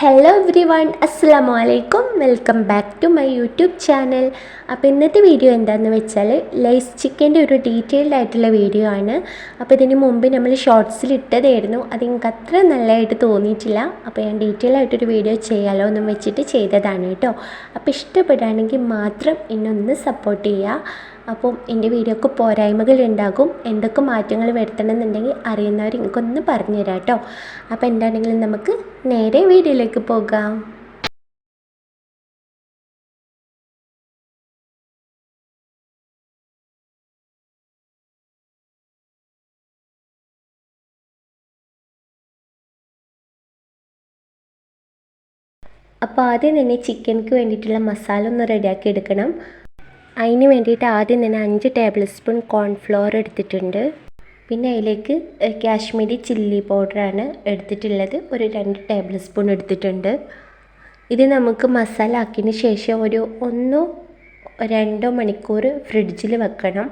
Hello every one അസ്സാം വലൈക്കും welcome back to my YouTube channel അപ്പോൾ ഇന്നത്തെ വീഡിയോ എന്താണെന്ന് വെച്ചാൽ ലൈസ് ചിക്കന്റെ ഒരു ഡീറ്റെയിൽഡ് ആയിട്ടുള്ള വീഡിയോ ആണ്. അപ്പോൾ ഇതിന് മുമ്പ് നമ്മൾ ഷോർട്സിൽ ഇട്ടതായിരുന്നു. അത് എനിക്ക് അത്ര നല്ലതായിട്ട് തോന്നിയിട്ടില്ല. അപ്പോൾ ഞാൻ ഡീറ്റെയിൽ ആയിട്ടൊരു വീഡിയോ ചെയ്യാമല്ലോ എന്നും വെച്ചിട്ട് ചെയ്തതാണ് കേട്ടോ. അപ്പോൾ ഇഷ്ടപ്പെടുകയാണെങ്കിൽ മാത്രം എന്നൊന്ന് സപ്പോർട്ട് ചെയ്യുക. അപ്പം എന്റെ വീഡിയോക്ക് പോരായ്മകൾ ഉണ്ടാകും. എന്തൊക്കെ മാറ്റങ്ങൾ വരുത്തണം എന്നുണ്ടെങ്കിൽ അറിയുന്നവർ എനിക്കൊന്ന് പറഞ്ഞു തരാം കേട്ടോ അപ്പോൾ എന്താണെങ്കിലും നമുക്ക് നേരെ വീഡിയോയിലേക്ക് പോകാം. അപ്പോൾ ആദ്യം തന്നെ ചിക്കൻക്ക് വേണ്ടിയിട്ടുള്ള മസാല ഒന്ന് റെഡിയാക്കി എടുക്കണം. അതിന് വേണ്ടിയിട്ട് ആദ്യം തന്നെ അഞ്ച് ടേബിൾ സ്പൂൺ കോൺഫ്ലോർ എടുത്തിട്ടുണ്ട്. പിന്നെ അതിലേക്ക് കാശ്മീരി ചില്ലി പൗഡറാണ് എടുത്തിട്ടുള്ളത്. ഒരു രണ്ട് ടേബിൾ സ്പൂൺ എടുത്തിട്ടുണ്ട്. ഇത് നമുക്ക് മസാല ആക്കിയതിന് ശേഷം ഒരു ഒന്നോ രണ്ടോ മണിക്കൂർ ഫ്രിഡ്ജിൽ വെക്കണം.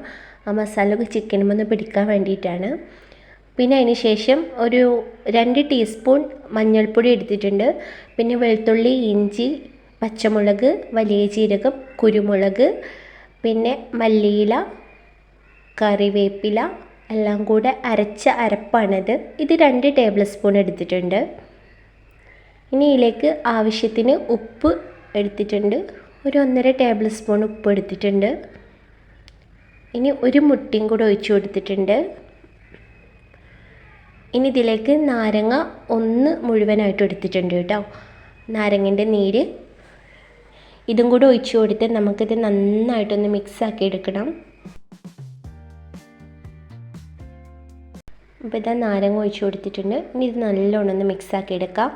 ആ മസാല ചിക്കനുമൊന്ന് പിടിക്കാൻ വേണ്ടിയിട്ടാണ്. പിന്നെ അതിന് ശേഷം ഒരു രണ്ട് ടീസ്പൂൺ മഞ്ഞൾപ്പൊടി എടുത്തിട്ടുണ്ട്. പിന്നെ വെളുത്തുള്ളി ഇഞ്ചി പച്ചമുളക് വലിയ ജീരകം കുരുമുളക് പിന്നെ മല്ലിയില കറിവേപ്പില എല്ലാം കൂടെ അരച്ച അരപ്പാണിത്. ഇത് രണ്ട് ടേബിൾ സ്പൂൺ എടുത്തിട്ടുണ്ട്. ഇനി ഇതിലേക്ക് ആവശ്യത്തിന് ഉപ്പ് എടുത്തിട്ടുണ്ട്. ഒരു ഒന്നര ടേബിൾ സ്പൂൺ ഉപ്പ് എടുത്തിട്ടുണ്ട്. ഇനി ഒരു മുട്ടയും കൂടെ ഒഴിച്ചു കൊടുത്തിട്ടുണ്ട്. ഇനി ഇതിലേക്ക് നാരങ്ങ ഒന്ന് മുഴുവനായിട്ട് എടുത്തിട്ടുണ്ട് കേട്ടോ. നാരങ്ങന്റെ നീര് ഇതും കൂടെ ഒഴിച്ചു കൊടുത്ത് നമുക്കിത് നന്നായിട്ടൊന്ന് മിക്സ് ആക്കി എടുക്കണം. അപ്പോൾ ഇതാ നാരങ്ങ ഒഴിച്ചു കൊടുത്തിട്ടുണ്ട്. ഇനി ഇത് നല്ലോണം ഒന്ന് മിക്സ് ആക്കി എടുക്കാം.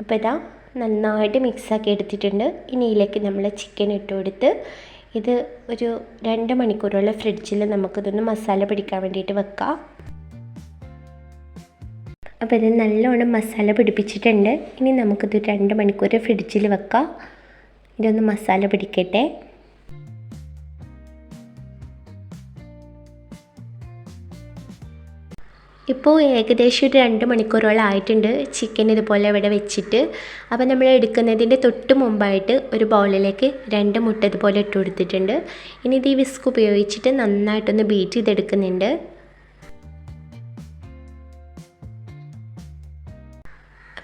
അപ്പോൾ ഇതാ നന്നായിട്ട് മിക്സാക്കി എടുത്തിട്ടുണ്ട്. ഇനി ഇതിലേക്ക് നമ്മൾ ചിക്കൻ ഇട്ട് കൊടുത്ത് ഇത് ഒരു രണ്ട് മണിക്കൂറോളം ഫ്രിഡ്ജിൽ നമുക്കിതൊന്ന് മസാല പിടിക്കാൻ വേണ്ടിയിട്ട് വെക്കാം. അപ്പോൾ ഇത് നല്ലോണം മസാല പിടിപ്പിച്ചിട്ടുണ്ട്. ഇനി നമുക്കിത് രണ്ട് മണിക്കൂർ ഫ്രിഡ്ജിൽ വെക്കാം. ഇതൊന്ന് മസാല പിടിക്കട്ടെ. ഇപ്പോൾ ഏകദേശം ഒരു രണ്ട് മണിക്കൂറോളം ആയിട്ടുണ്ട് ചിക്കൻ ഇതുപോലെ ഇവിടെ വെച്ചിട്ട്. അപ്പോൾ നമ്മൾ എടുക്കുന്നതിന്റെ തൊട്ട് മുമ്പായിട്ട് ഒരു ബൗളിലേക്ക് രണ്ട് മുട്ട ഇതുപോലെ ഇട്ട് കൊടുത്തിട്ടുണ്ട്. ഇനി ഇത് ഈ വിസ്ക് ഉപയോഗിച്ചിട്ട് നന്നായിട്ടൊന്ന് ബീറ്റ് ചെയ്തെടുക്കുന്നുണ്ട്.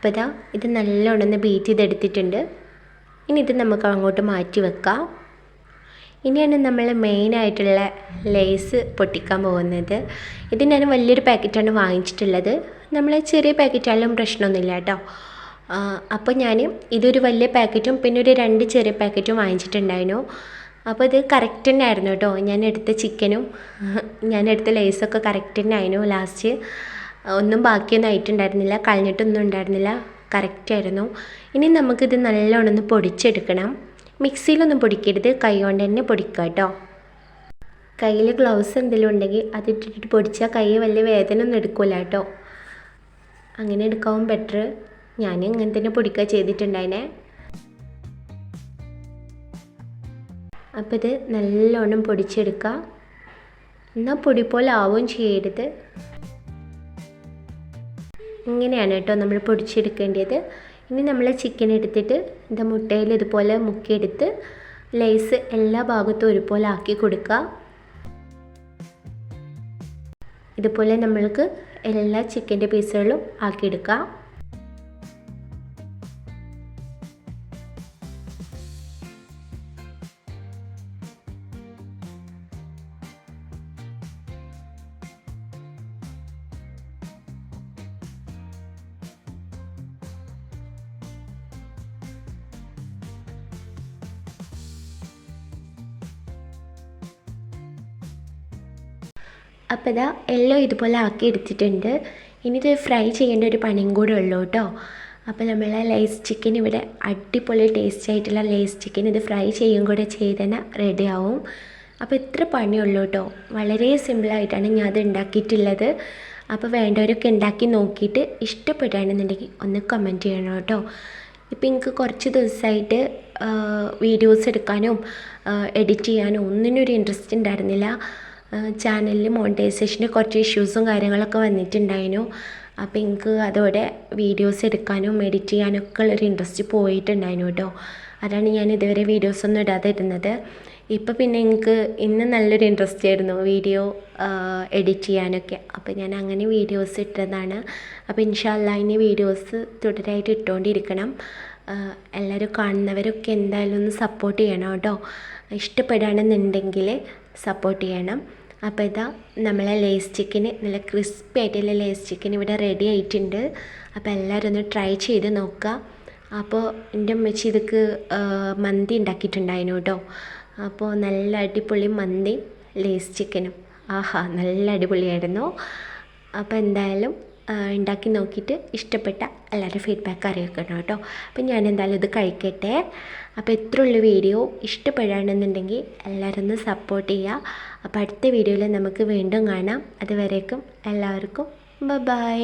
അപ്പോൾ ഇതാ ഇത് നല്ലോണം ഒന്ന് ബീറ്റ് ചെയ്തെടുത്തിട്ടുണ്ട്. ഇനി ഇത് നമുക്ക് അങ്ങോട്ട് മാറ്റി വെക്കാം. ഇനിയാണ് നമ്മൾ മെയിനായിട്ടുള്ള ലേസ് പൊട്ടിക്കാൻ പോകുന്നത്. ഇത് ഞാൻ വലിയൊരു പാക്കറ്റാണ് വാങ്ങിച്ചിട്ടുള്ളത്. നമ്മൾ ചെറിയ പാക്കറ്റായാലും പ്രശ്നമൊന്നുമില്ല കേട്ടോ. അപ്പോൾ ഞാൻ ഇതൊരു വലിയ പാക്കറ്റും പിന്നെ ഒരു രണ്ട് ചെറിയ പാക്കറ്റും വാങ്ങിച്ചിട്ടുണ്ടായിരുന്നു. അപ്പോൾ ഇത് കറക്റ്റ് തന്നെ ആയിരുന്നു കേട്ടോ. ഞാൻ എടുത്ത ചിക്കനും ഞാൻ എടുത്ത ലേസൊക്കെ കറക്റ്റ് തന്നെ ആയിരുന്നു ലാസ്റ്റ് ഒന്നും ബാക്കിയൊന്നും ആയിട്ടുണ്ടായിരുന്നില്ല കളഞ്ഞിട്ടൊന്നും ഉണ്ടായിരുന്നില്ല. കറക്റ്റായിരുന്നു ഇനി നമുക്കിത് നല്ലോണം ഒന്ന് പൊടിച്ചെടുക്കണം. മിക്സിയിലൊന്നും പൊടിക്കരുത്. കൈ കൊണ്ട് തന്നെ പൊടിക്കുക കേട്ടോ കയ്യിൽ ഗ്ലൗസ് എന്തെങ്കിലും ഉണ്ടെങ്കിൽ അതിട്ടിട്ട് പൊടിച്ചാൽ കൈ വലിയ വേദന ഒന്നും എടുക്കില്ല കേട്ടോ അങ്ങനെ എടുക്കാവും ബെറ്റർ ഞാൻ ഇങ്ങനെ തന്നെ പൊടിക്കുക ചെയ്തിട്ടുണ്ടായിനെ അപ്പോൾ ഇത് നല്ലോണം പൊടിച്ചെടുക്കുക എന്നാൽ പൊടി പോലെ ആവുകയും ചെയ്യരുത്. ഇങ്ങനെയാണ് കേട്ടോ നമ്മൾ പൊടിച്ചെടുക്കേണ്ടത്. ഇനി നമ്മൾ ചിക്കൻ എടുത്തിട്ട് ഇത് മുട്ടയിൽ ഇതുപോലെ മുക്കിയെടുത്ത് ലേസ് എല്ലാ ഭാഗത്തും ഒരുപോലെ ആക്കി കൊടുക്കുക. ഇതുപോലെ നമ്മൾക്ക് എല്ലാ ചിക്കന്റെ പീസുകളും ആക്കിയെടുക്കാം അപ്പോൾ ഇതാ എല്ലാം ഇതുപോലെ ആക്കി എടുത്തിട്ടുണ്ട്. ഇനി ഇത് ഫ്രൈ ചെയ്യേണ്ട ഒരു പണിയും കൂടെ ഉള്ളൂ കേട്ടോ. അപ്പോൾ നമ്മളെ ലേസ് ചിക്കൻ ഇവിടെ അടിപൊളി ടേസ്റ്റ് ആയിട്ടുള്ള ലേസ് ചിക്കൻ ഇത് ഫ്രൈ ചെയ്യും കൂടെ ചെയ്തന്നെ റെഡി ആവും. അപ്പോൾ ഇത്ര പണിയുള്ളൂ കേട്ടോ. വളരെ സിമ്പിളായിട്ടാണ് ഞാൻ അത് ഉണ്ടാക്കിയിട്ടുള്ളത്. അപ്പോൾ വേണ്ടവരൊക്കെ ഉണ്ടാക്കി നോക്കിയിട്ട് ഇഷ്ടപ്പെടുകയാണെന്നുണ്ടെങ്കിൽ ഒന്ന് കമന്റ് ചെയ്യണം കേട്ടോ. ഇപ്പം എനിക്ക് കുറച്ച് ദിവസമായിട്ട് വീഡിയോസ് എടുക്കാനും എഡിറ്റ് ചെയ്യാനും ഒന്നിനും ഒരു ഇൻട്രസ്റ്റ് ഉണ്ടായിരുന്നില്ല. ചാനലിൽ മോണിറ്റൈസേഷന് കുറച്ച് ഇഷ്യൂസും കാര്യങ്ങളൊക്കെ വന്നിട്ടുണ്ടായിരുന്നു. അപ്പോൾ എനിക്ക് അതോടെ വീഡിയോസ് എടുക്കാനും എഡിറ്റ് ചെയ്യാനും ഒക്കെ ഉള്ളൊരു ഇൻട്രസ്റ്റ് പോയിട്ടുണ്ടായിരുന്നു കേട്ടോ. അതാണ് ഞാൻ ഇതുവരെ വീഡിയോസ് ഒന്നും ഇടാതെ ഇരുന്നത്. പിന്നെ എനിക്ക് ഇന്ന് നല്ലൊരു ഇൻട്രസ്റ്റ് ആയിരുന്നു വീഡിയോ എഡിറ്റ് ചെയ്യാനൊക്കെ. അപ്പോൾ ഞാൻ അങ്ങനെ വീഡിയോസ് ഇട്ടതാണ്. അപ്പോൾ ഇൻഷാല്ല ഇനി വീഡിയോസ് തുടരായിട്ട് ഇട്ടുകൊണ്ടിരിക്കണം എല്ലാവരും കാണുന്നവരൊക്കെ എന്തായാലും ഒന്ന് സപ്പോർട്ട് ചെയ്യണം കേട്ടോ. ഇഷ്ടപ്പെടുകയാണെന്നുണ്ടെങ്കിൽ സപ്പോർട്ട് ചെയ്യണം. അപ്പോൾ ഇതാ നമ്മളെ ലേസ് ചിക്കൻ നല്ല ക്രിസ്പി ആയിട്ടുള്ള ലേസ് ചിക്കൻ ഇവിടെ റെഡി ആയിട്ടുണ്ട്. അപ്പോൾ എല്ലാവരും ഒന്ന് ട്രൈ ചെയ്ത് നോക്കുക. അപ്പോൾ എന്റെ അമ്മച്ചി ഇതൊക്കെ മന്തി ഉണ്ടാക്കിയിട്ടുണ്ടായിരുന്നു കേട്ടോ. അപ്പോൾ നല്ല അടിപൊളി മന്തി ലേസ് ചിക്കനും. ആഹാ നല്ല അടിപൊളിയായിരുന്നു. അപ്പോൾ എന്തായാലും ഉണ്ടാക്കി നോക്കിയിട്ട് ഇഷ്ടപ്പെട്ട എല്ലാവരും ഫീഡ്ബാക്ക് അറിയിക്കണം കേട്ടോ. അപ്പം ഞാൻ എന്തായാലും ഇത് കഴിക്കട്ടെ. അപ്പോൾ ഇത്രയുള്ള വീഡിയോ ഇഷ്ടപ്പെടുകയാണെന്നുണ്ടെങ്കിൽ എല്ലാവരും ഒന്ന് സപ്പോർട്ട് ചെയ്യുക. അപ്പോൾ അടുത്ത വീഡിയോയിൽ നമുക്ക് വീണ്ടും കാണാം. അതുവരേക്കും എല്ലാവർക്കും ബൈ